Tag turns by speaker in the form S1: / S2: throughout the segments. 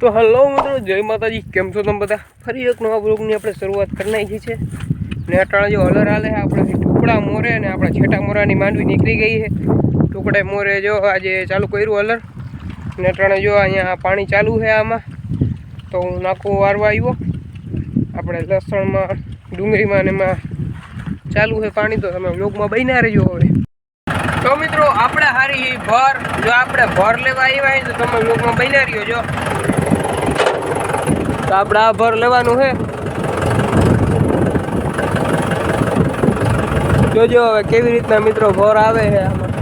S1: તો હલો મિત્રો, જય માતાજી. કેમ છો તમે બધા? ફરી એક નવા બ્લોગની આપણે શરૂઆત કરી નાખી છે. ને અટાણા જો હલર હાલે, આપણે ટુકડા મોરે અને આપણા છેટા મોરાની માંડવી નીકળી ગઈ છે. ટુકડે મોરે જો આજે ચાલુ કર્યું હલર ને અટાણે જો અહીંયા પાણી ચાલુ છે આમાં. તો હું નાખું વારવા આવ્યો. આપણે લસણમાં, ડુંગળીમાં ને એમાં ચાલુ છે પાણી. તો તમે બ્લોગમાં બન્યા રહેજો હવે. તો મિત્રો, આપણે હારી ભર, જો આપણે ભર લેવા આવ્યા હોય તો તમે લોકમાં બન્યા રહ્યો જો તો આપણે આ ભર લેવાનું છે. જોજો હવે કેવી રીતના મિત્રો ભર આવે છે આમાં.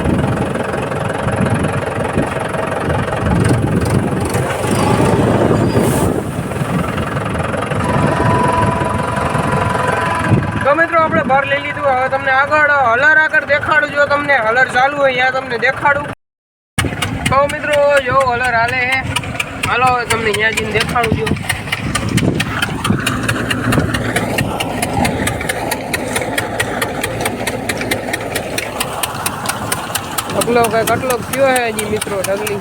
S1: તો મિત્રો આપણે ભર લઈ લીધું. હવે તમને આગળ હલર આગળ દેખાડું. જો તમને હલર ચાલુ હોય ત્યાં તમને દેખાડું. તો મિત્રો, જો હલર હાલે હે હાલો તમને ત્યાં જઈને દેખાડું જો ઢગલો કઈ કટલો કયો હે હજી મિત્રો ઢગલી?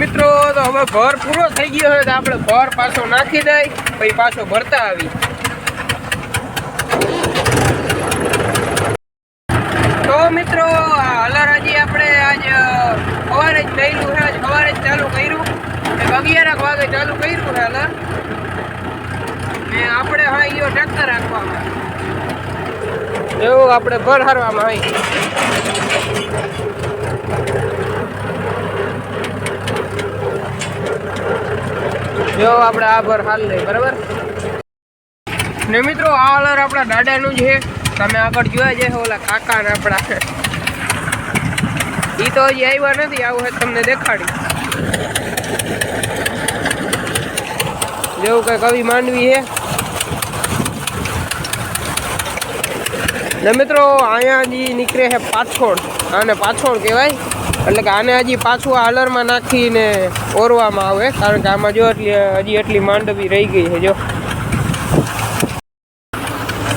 S1: મિત્રો, તો હવે ભર પૂરો થઈ ગયો હોય તો આપણે ભર પાછો નાખી દઈ, પછી પાછો ભરતા આવી તો મિત્રો હલારાજી આપણે આજ સવારે જ કર્યું છે, આજ સવારે જ ચાલુ કર્યું. અગિયાર વાગે ચાલુ કર્યું છે હલર ને આપણે હા ગયો ટ્રેક્ટર રાખવામાં એવું આપણે ભર હારવામાં આવી. જો આપણે આ ભર હાલ લઈ બરાબર? ને મિત્રો, આ અલર આપણા દાદાનું છે. તમે આગળ જોયા છે ઓલા કાકા ને આપણા. એ તો હજી આવ્યા નથી, આવું હોય તમને દેખાડી. જેવું કઈ કવિ માંડવી છે. ને મિત્રો, અહીંયા જે નીકળે છે પાછોડ. આને પાછોડ કહેવાય. એટલે કે આને હજી પાછું આ હલરમાં નાખીને ઓરવામાં આવે, કારણ કે આમાં જો એટલી, હજી એટલી માંડવી રહી ગઈ છે, જો.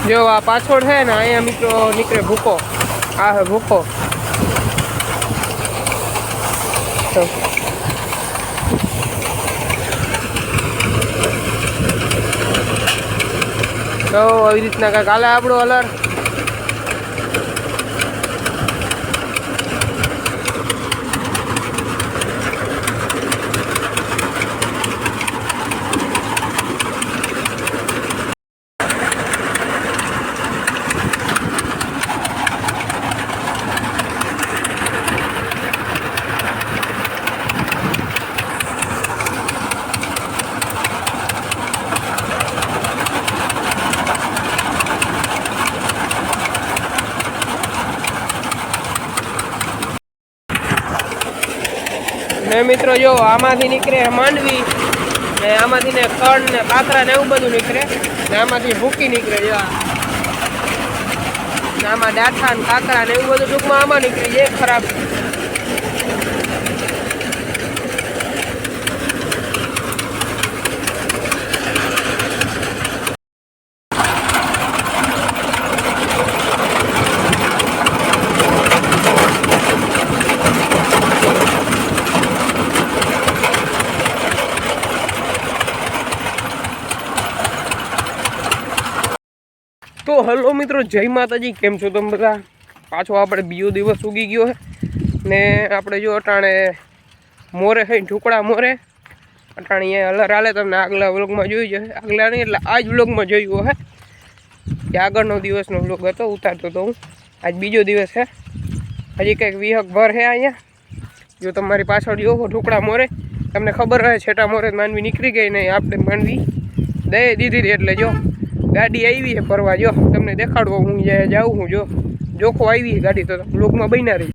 S1: જો આ પાછળ છે ને, અહીંયા મિત્રો નીકળે ભૂકો. આ હે ભૂકો. તો આવી રીતના કાંઈક હાલે આપણો અલર. ને મિત્રો જો આમાંથી નીકળે માંડવી ને આમાંથી ને કણ ને કાતરા ને એવું બધું નીકળે ને આમાંથી ભૂકી નીકળે જો આમાં ડાઠા ને કાકરા ને એવું બધું ટૂંકમાં આમાં નીકળી જાય ખરાબ. તો હલો મિત્રો, જય માતાજી. કેમ છો તમે બધા? પાછો આપણે બીજો દિવસ ઉગી ગયો છે ને આપણે જો અટાણે મોરે થઈ ઢોકળા મોરે. અટાણે અહીંયા હલર હાલે તમને આગલા વ્લોગમાં જોઈ જશે આગલા નહીં, એટલે આ જ વ્લોગમાં જોયું હે. કે આગળનો દિવસનો વ્લોગ હતો, ઉતારતો હતો હું. આજ બીજો દિવસ છે હજી કંઈક વિહક ભર છે અહીંયા. જો તમારી પાછળ જોવો ઢોકળા મોરે. તમને ખબર રહે છેટા મોરે માનવી નીકળી ગઈ નહીં આપણે માનવી દઈ દીધી એટલે જો. ગાડી આવી છે ફરવા, જો. તમને દેખાડવો હું જ્યાં જાઉં હું જો. જોખો આવી છે ગાડી તો. લોકમાં બન્યા રહી.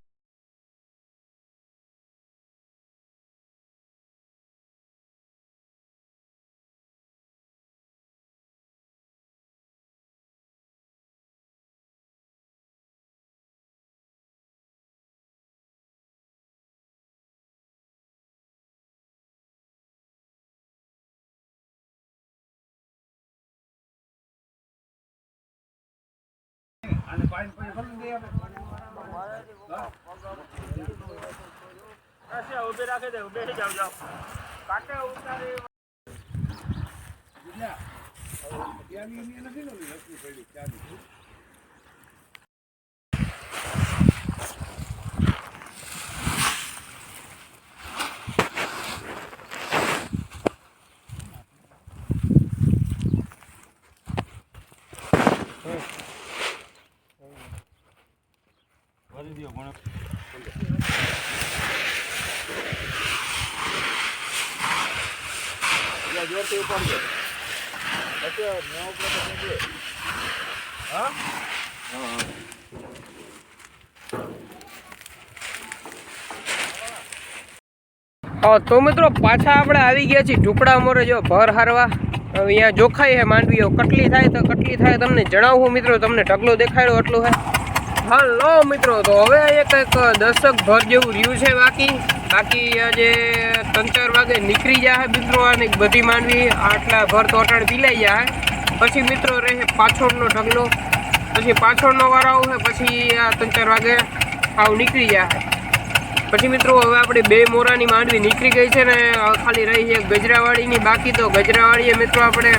S1: ઊભી રાખે દે ઊભી જાવ જાવ કાટે ઉતારી
S2: નથી નવી વસ્તુ પડી ચાલી
S1: હા? તો મિત્રો પાછા આપણે આવી ગયા છીએ ઢુકડા મોરે જો ભર હારવા. હવે અહીંયા જોખાઈ હે માંડવીઓ. કટલી થાય તો કટલી થાય તમને જણાવું મિત્રો તમને ઢગલો દેખાડ્યો એટલું હે. હાલો મિત્રો, તો હવે એક એક દશક ભર જેવું રહ્યું છે બાકી. બાકી આજે ત્રણ ચાર વાગે નીકળી જાય મિત્રો, અને બધી માંડવી આટલા ભર તો અટાણ પીલાઈ જાય પછી મિત્રો રહે પાછળનો ઢગલો. પછી પાછળનો વાર આવશે, પછી આ ત્રણ ચાર વાગે આવ નીકળી જાય પછી મિત્રો, હવે આપણે બે મોરાની માંડવી નીકળી ગઈ છે ને ખાલી રહી છે ગજરાવાળીની, બાકી તો ગજરાવાળીએ મિત્રો આપણે